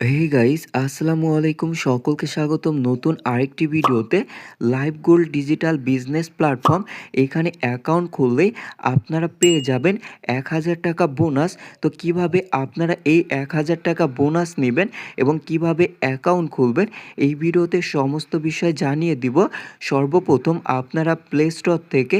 Hey guys আসসালামু আলাইকুম। সকলকে স্বাগতম নতুন আরেকটি ভিডিওতে live gold digital business platform এখানে অ্যাকাউন্ট খুললেই আপনারা পেয়ে যাবেন এক হাজার টাকা বোনাস তো কীভাবে আপনারা এই এক হাজার টাকা বোনাস নেবেন এবং কীভাবে অ্যাকাউন্ট খুলবেন, এই ভিডিওতে সমস্ত বিষয় জানিয়ে দিব। সর্বপ্রথম আপনারা প্লে স্টোর থেকে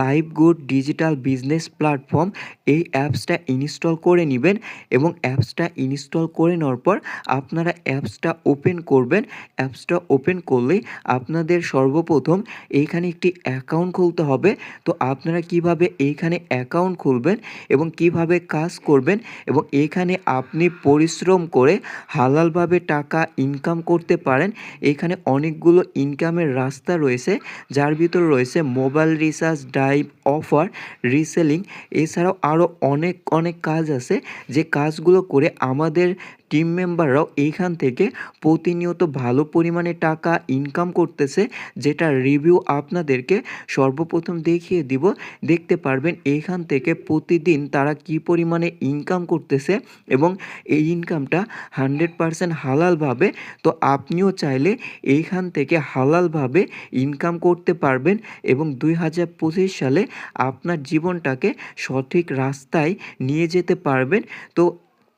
live good digital business platform এই অ্যাপসটা ইনস্টল করে নেবেন এবং অ্যাপসটা ইনস্টল করে নেওয়ার পর আপনারা অ্যাপসটা ওপেন করবেন। অ্যাপসটা ওপেন করলেই আপনাদের সর্বপ্রথম এইখানে একটি অ্যাকাউন্ট খুলতে হবে। তো আপনারা কীভাবে এইখানে অ্যাকাউন্ট খুলবেন এবং কীভাবে কাজ করবেন এবং এইখানে আপনি পরিশ্রম করে হালালভাবে টাকা ইনকাম করতে পারেন। এখানে অনেকগুলো ইনকামের রাস্তা রয়েছে, যার ভিতর রয়েছে মোবাইল রিচার্জ ডাইভ অফার রিসেলিং এছাড়াও আরও অনেক অনেক কাজ আছে। যে কাজগুলো করে আমাদের টিম মেম্বাররাও এইখান থেকে প্রতিনিয়ত ভালো পরিমাণে টাকা ইনকাম করতেছে, যেটা রিভিউ আপনাদেরকে সর্বপ্রথম দেখিয়ে দিব। দেখতে পারবেন এইখান থেকে প্রতিদিন তারা কি পরিমাণে ইনকাম করতেছে এবং এই ইনকামটা হান্ড্রেড পারসেন্ট হালালভাবে, তো আপনিও চাইলে এইখান থেকে হালালভাবে ইনকাম করতে পারবেন এবং দুই হাজার পঁচিশ সালে আপনার জীবনটাকে সঠিক রাস্তায় নিয়ে যেতে পারবেন। তো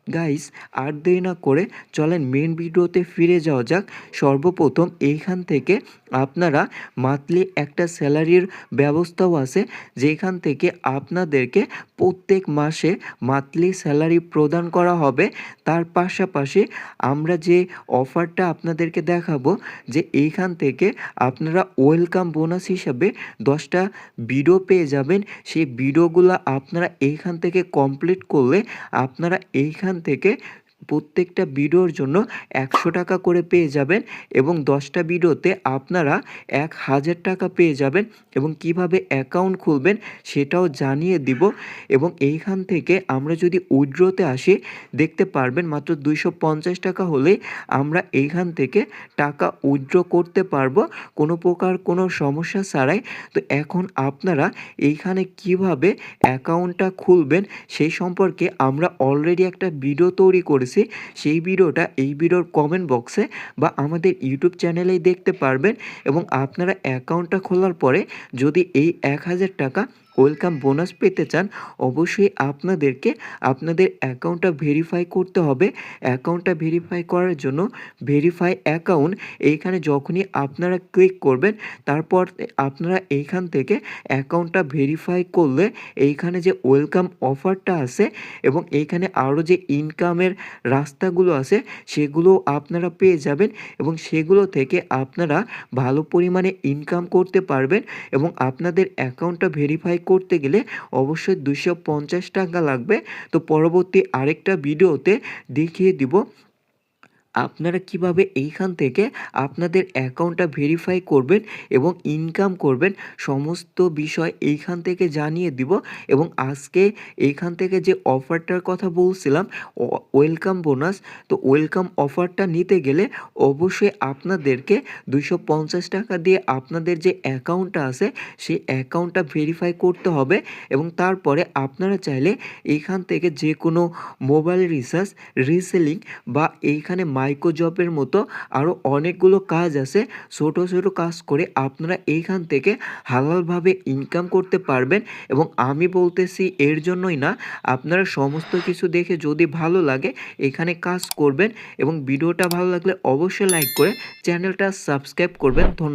গাইস আর দেরি না করে চলেন মেন ভিডিওতে ফিরে যাওয়া যাক। সর্বপ্রথম এইখান থেকে আপনারা মান্থলি একটা স্যালারির ব্যবস্থাও আছে, যেখান থেকে আপনাদেরকে প্রত্যেক মাসে মান্থলি স্যালারি প্রদান করা হবে। তার পাশাপাশি আমরা যে অফারটা আপনাদেরকে দেখাবো, যে এইখান থেকে আপনারা ওয়েলকাম বোনাস হিসাবে দশটা ভিডিও পেয়ে যাবেন। সেই ভিডিওগুলো আপনারা এইখান থেকে কমপ্লিট করলে আপনারা এইখান থেকে প্রত্যেকটা ভিডিওর জন্য একশো টাকা করে পেয়ে যাবেন এবং দশটা ভিডিওতে আপনারা এক হাজার টাকা পেয়ে যাবেন এবং কীভাবে অ্যাকাউন্ট খুলবেন সেটাও জানিয়ে দিব এবং এইখান থেকে আমরা যদি উইড্রোতে আসি, দেখতে পারবেন মাত্র দুইশো পঞ্চাশ টাকা হলেই আমরা এইখান থেকে টাকা উইড্রো করতে পারব, কোনো প্রকার কোনো সমস্যা ছাড়াই। তো এখন আপনারা এইখানে কীভাবে অ্যাকাউন্টটা খুলবেন সেই সম্পর্কে আমরা অলরেডি একটা ভিডিও তৈরি করেছি। সেই ভিডিওটা এই ভিডিওর কমেন্ট বক্সে বা আমাদের ইউটিউব চ্যানেলেই দেখতে পারবেন এবং আপনারা অ্যাকাউন্টটা খোলার পরে যদি এই এক হাজার টাকা ওয়েলকাম বোনাস পেতে চান, অবশ্যই আপনাদেরকে আপনাদের অ্যাকাউন্টটা ভেরিফাই করতে হবে। অ্যাকাউন্টটা ভেরিফাই করার জন্য ভেরিফাই অ্যাকাউন্ট এইখানে যখনই আপনারা ক্লিক করবেন, তারপর আপনারা এইখান থেকে অ্যাকাউন্টটা ভেরিফাই করলে এইখানে যে ওয়েলকাম অফারটা আছে এবং এইখানে আরও যে ইনকামের রাস্তাগুলো আছে, সেগুলো আপনারা পেয়ে যাবেন এবং সেগুলো থেকে আপনারা ভালো পরিমাণে ইনকাম করতে পারবেন এবং আপনাদের অ্যাকাউন্টটা ভেরিফাই করতে গেলে অবশ্যই দুশো টাকা লাগবে। তো পরবর্তী আরেকটা ভিডিওতে দেখিয়ে দিব আপনারা কীভাবে এইখান থেকে আপনাদের অ্যাকাউন্টটা ভেরিফাই করবেন এবং ইনকাম করবেন সমস্ত বিষয় এইখান থেকে জানিয়ে দিব এবং আজকে এইখান থেকে যে অফারটার কথা বলছিলাম ওয়েলকাম বোনাস, তো ওয়েলকাম অফারটা নিতে গেলে অবশ্যই আপনাদেরকে দুইশো পঞ্চাশ টাকা দিয়ে আপনাদের যে অ্যাকাউন্টটা আছে সেই অ্যাকাউন্টটা ভেরিফাই করতে হবে এবং তারপরে আপনারা চাইলে এইখান থেকে যে কোনো মোবাইল রিচার্জ, রিসেলিং বা এইখানে মাইক্রো জবের মতো আরও অনেকগুলো কাজ আছে। ছোট ছোট কাজ করে আপনারা এইখান থেকে হালালভাবে ইনকাম করতে পারবেন এবং আমি বলতেছি এর জন্যই না, আপনারা সমস্ত কিছু দেখে যদি ভালো লাগে এখানে কাজ করবেন এবং ভিডিওটা ভালো লাগলে অবশ্যই লাইক করে চ্যানেলটা সাবস্ক্রাইব করবেন। ধন্যবাদ।